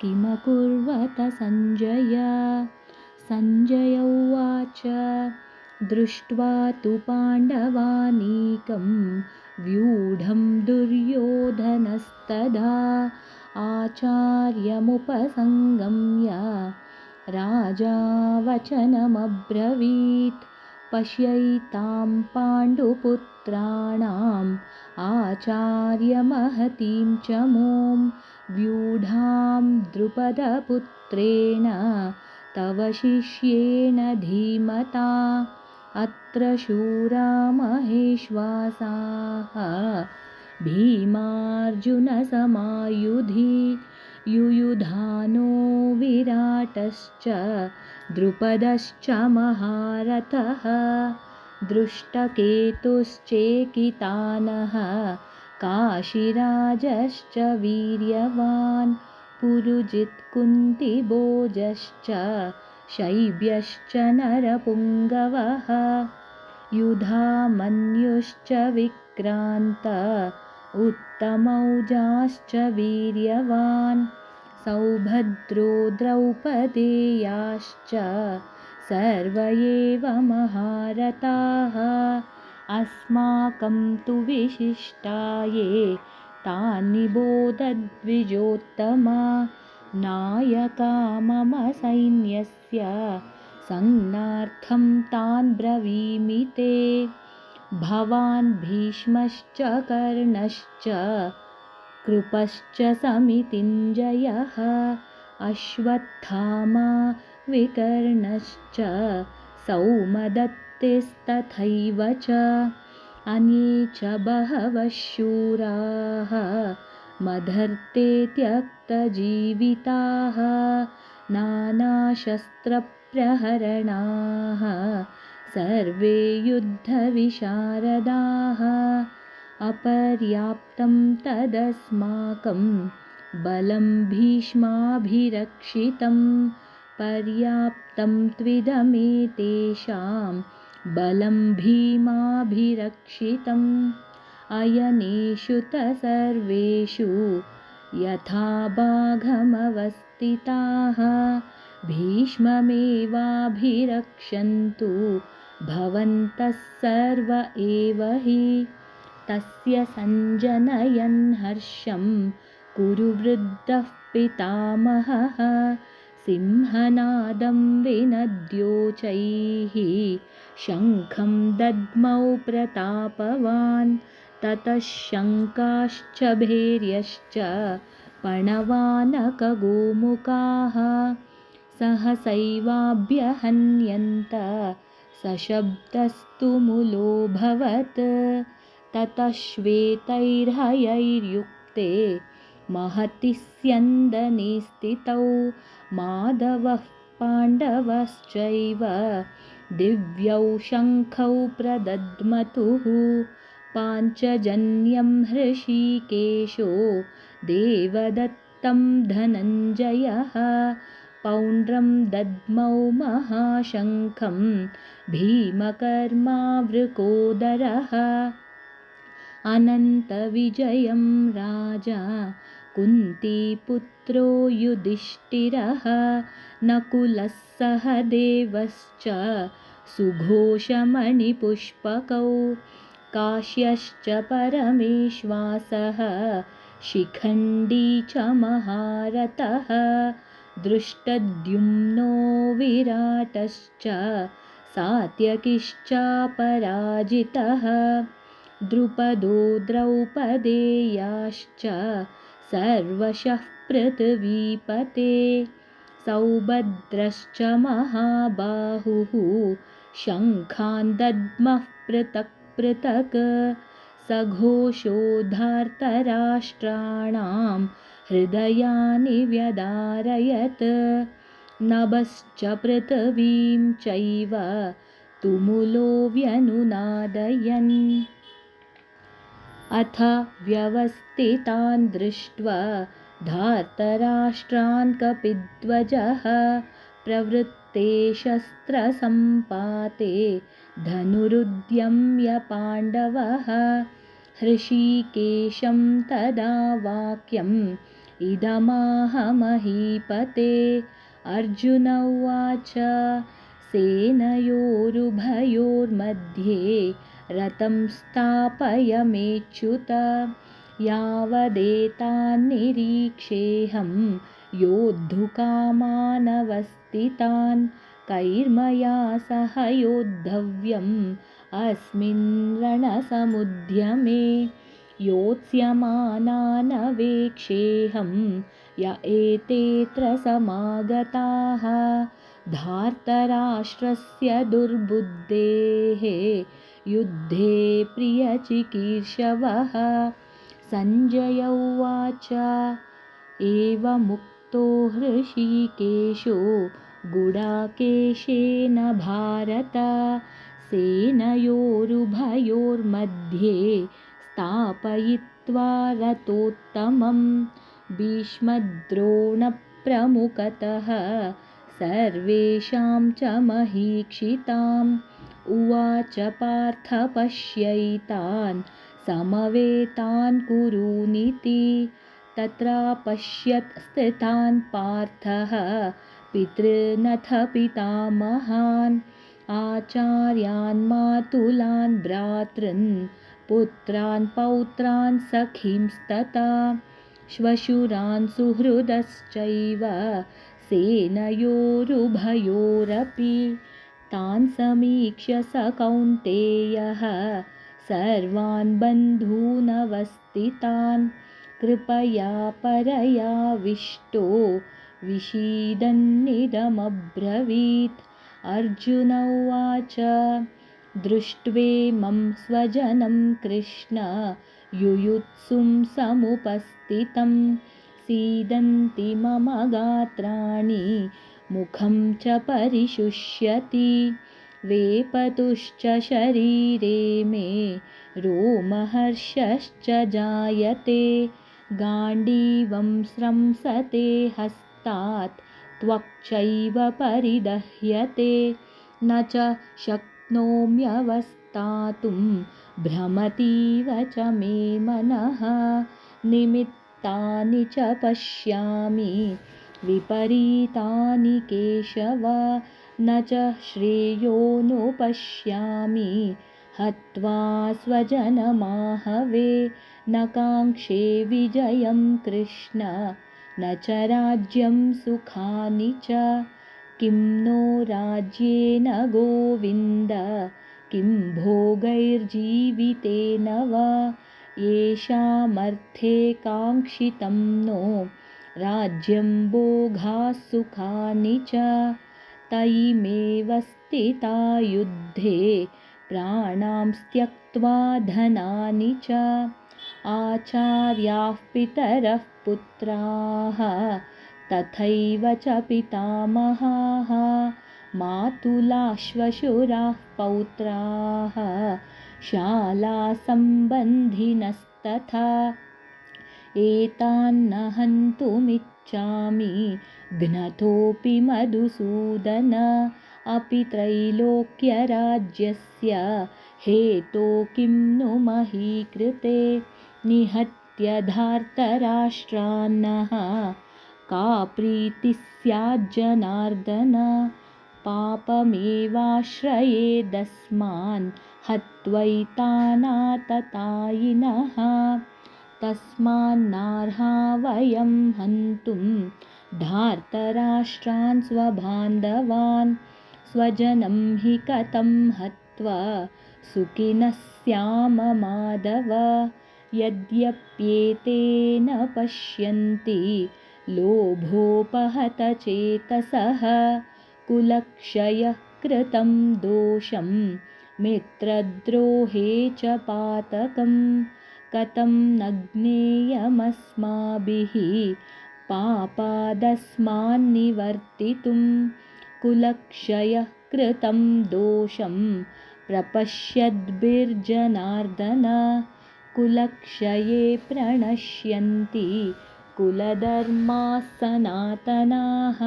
किमकुर्वत सञ्जय? सञ्जय उवाच दृष्ट्वा तु पाण्डवानीकं व्यूढं दुर्योधनस्तदा आचार्यमुपसङ्गम्य राजा वचनमब्रवीत् पश्यैतां पाण्डुपुत्राणाम् आचार्यमहतीं च मों व्यूढां द्रुपदपुत्रेण तव शिष्येण धीमता अत्र शूरा महेश्वासाः भीमार्जुनसमायुधि युयुधानो विराटश्च द्रुपदश्च महारथः दृष्टकेतुश्चेकितानः काशिराजश्च वीर्यवान् पुरुजित्कुन्तिभोजश्च शैब्यश्च नरपुङ्गवः युधामन्युश्च विक्रान्त उत्तमौजाश्च वीर्यवान् सौभद्रो द्रौपदेयाश्च सर्व एव महारथाः अस्माकं तु विशिष्टाये तान्निबोधद्विजोत्तमा नायका मम सैन्यस्य संज्ञार्थं तान् ब्रवीमि ते। भवान् भीष्मश्च कर्णश्च कृपश्च समितिञ्जयः अश्वत्थामा विकर्णश्च सौमदत्तिस्तथैव च अन्ये च बहवः शूराः मधर्ते त्यक्तजीविताः नानाशस्त्रप्रहरणाः सर्वे युद्धविशारदाः अपर्याप्तं तदस्माकं बलं भीष्माभिरक्षितं पर्याप्तं त्विदमेतेषां बलं भीमाभिरक्षितम्। अयनेषु त सर्वेषु यथा बाघमवस्थिताः भीष्ममेवाभिरक्षन्तु भवन्तः सर्व एव हि। तस्य सञ्जनयन् हर्षं कुरु वृद्धः पितामहः सिंहनादं विनद्योचैः शङ्खं दद्मौ प्रतापवान् ततः शङ्काश्च भैर्यश्च पणवानकगोमुखाः। सहसैवाभ्यहन्यन्त सशब्दस्तु मुलोऽभवत् ततः श्वेतैर्हयैर्युक्ते महति स्यन्दने स्थितौ माधवः पाण्डवश्चैव दिव्यौ शङ्खौ प्रदद्मतुः पाञ्चजन्यं हृषीकेशो देवदत्तं धनञ्जयः पौण्ड्रं दद्मौ महाशङ्खं भीमकर्मावृकोदरः अनन्तविजयं राजा कुन्तीपुत्रो युधिष्ठिरः नकुलः सह देवश्च सुघोषमणिपुष्पकौ। काश्यश्च परमेश्वासः शिखण्डी च महारथः। दृष्टद्युम्नो विराटश्च सात्यकिश्चापराजितः द्रुपदो द्रौपदेयाश्च सर्वशः पृथिवीपते। सौभद्रश्च महाबाहुः शङ्खान् दद्मः पृथक् पृथक्। सघोषोधार्तराष्ट्राणां हृदयानि व्यदारयत्। नभश्च पृथिवीं चैव तुमुलो व्यनुनादयन् अथ व्यवस्थितान् दृष्ट्वा धार्तराष्ट्रान् कपिध्वजः प्रवृत्ते शस्त्रसम्पाते धनुरुद्यम्य पाण्डवः हृषीकेशं तदा वाक्यम् इदमाहमहीपते। अर्जुन उवाच सेनयोरुभयोर्मध्ये रतं स्थापयमेच्युत यावदेतान्निरीक्षेऽहं योद्धुकामानवस्थितान्। कैर्मया सह योद्धव्यम् अस्मिन् रणसमुद्यमे। योत्स्यमानानवेक्षेऽहं य एतेऽत्र समागताः। धार्तराष्ट्रस्य दुर्बुद्धेः युद्धे प्रियचिकीर्षवः। सञ्जय उवाच एवमुक्तो हृषीकेशो गुडाकेशेन भारत। सेनयोरुभयोर्मध्ये स्थापयित्वा रथोत्तमं भीष्मद्रोणप्रमुखतः। सर्वेषां च महीक्षिताम् उवाच पार्थ पश्यैतान् समवेतान् कुरूनिति तत्र पश्यत् स्थितान् पार्थः पितृनथ पितामहान् आचार्यान् मातुलान् भ्रातॄन् पुत्रान् पौत्रान् सखींस्तथा श्वशुरान् सुहृदश्चैव सेनयोरुभयोरपि तान् समीक्ष्य स कौन्तेयः। सर्वान् बन्धूनवस्थितान् कृपया परयाविष्टो विषीदन्निदमब्रवीत्। अर्जुन उवाच दृष्ट्वेमं स्वजनं कृष्ण युयुत्सुं समुपस्थितं सीदन्ति मम गात्राणि मुखं च परिशुष्यति वेपतुश्च शरीरे मे रोमहर्षश्च जायते गाण्डीवं स्रंसते हस्तात् त्वक्चैव परिदह्यते न च शक्नोम्यवस्थातुं भ्रमतीव च मे मनः निमित्तानि च पश्यामि विपरीतानि केशव न च श्रेयोनुपश्यामि हत्वा स्वजनमाहवे न काङ्क्षे विजयं कृष्ण न च राज्यं सुखानि च। किं नो राज्येन गोविन्द किं भोगैर्जीवितेन वा येषामर्थे काङ्क्षितं नो राज्यं भोगासुखानि च तैमेव स्थिता युद्धे प्राणां त्यक्त्वा धनानि च आचार्याः पितरः पुत्राः तथैव च पितामहाः मातुलाश्वशुराः पौत्राः शालासम्बन्धिनस्तथा एतान्न हन्तुमिच्छामि घ्नतोऽपि मधुसूदन अपि त्रैलोक्यराज्यस्य। हेतो किं नु महीकृते? निहत्य धार्तराष्ट्रान्नः का प्रीतिः स्याज्जनार्दन पापमेवाश्रयेदस्मान् हत्वैतानाततायिनः तस्मान्नार्हा वयं हन्तुं धार्तराष्ट्रान् स्वबान्धवान् स्वजनं हि कथं हत्वा सुखिनः स्याम माधव? यद्यप्येतेन पश्यन्ति लोभोपहतचेतसः कुलक्षयः कृतं दोषं मित्रद्रोहे च पातकम् कथं न ज्ञेयमस्माभिः? पापादस्मान्निवर्तितुं कुलक्षयः कृतं दोषं प्रपश्यद्भिर्जनार्दन कुलक्षये प्रणश्यन्ति कुलधर्माः सनातनाः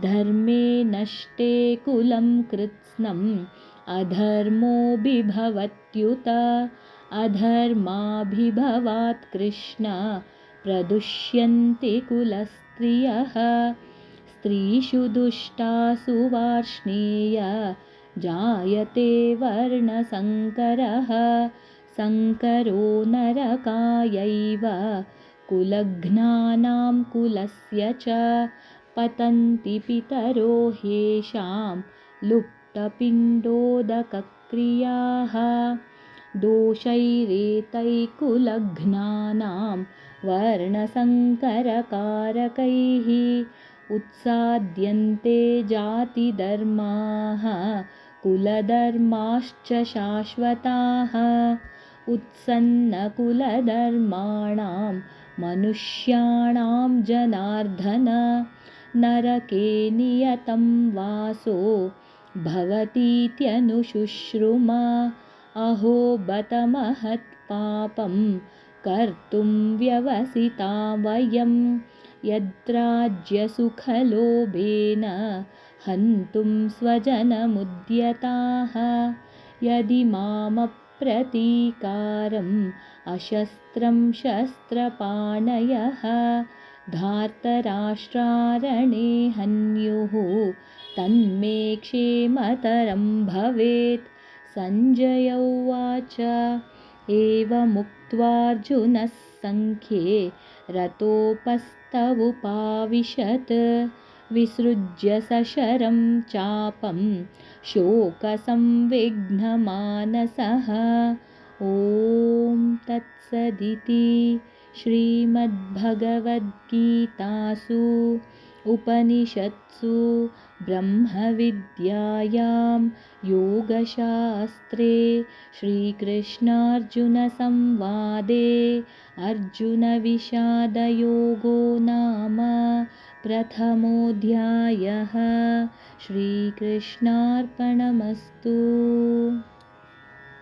धर्मे नष्टे कुलं कृत्स्नम् अधर्मोऽभिभवत्युत अधर्माभिभवात् कृष्ण। प्रदुष्यन्ति कुलस्त्रियः। स्त्रीषु दुष्टासु वार्ष्णेय। जायते वर्णसङ्करः सङ्करो नरकायैव। कुलघ्नानां कुलस्य च पतन्ति पितरो ह्येषां लुप्तपिण्डोदकक्रियाः दोषैरेतैकुलघ्नानां वर्णसङ्करकारकैः उत्साद्यन्ते जातिधर्माः कुलधर्माश्च शाश्वताः उत्सन्नकुलधर्माणां मनुष्याणां जनार्दन नरके नियतं वासो भवतीत्यनुशुश्रुम अहो बत महत्पापं कर्तुं व्यवसिता वयं यद्राज्यसुखलोभेन हन्तुं स्वजनमुद्यताः। यदि मामप्रतीकारम् अशस्त्रं शस्त्रपाणयः धार्तराष्ट्रारणे हन्युः तन्मे क्षेमतरं भवेत् सञ्जय उवाच। एवमुक्त्वार्जुनः सङ्ख्ये रतोपस्तवुपाविशत्। विसृज्य सशरं चापं शोकसंविघ्नमानसः। ॐ तत्सदिति श्रीमद्भगवद्गीतासु उपनिषत्सु ब्रह्मविद्यायां योगशास्त्रे श्रीकृष्णार्जुनसंवादे अर्जुनविषादयोगो नाम प्रथमोऽध्यायः। श्रीकृष्णार्पणमस्तु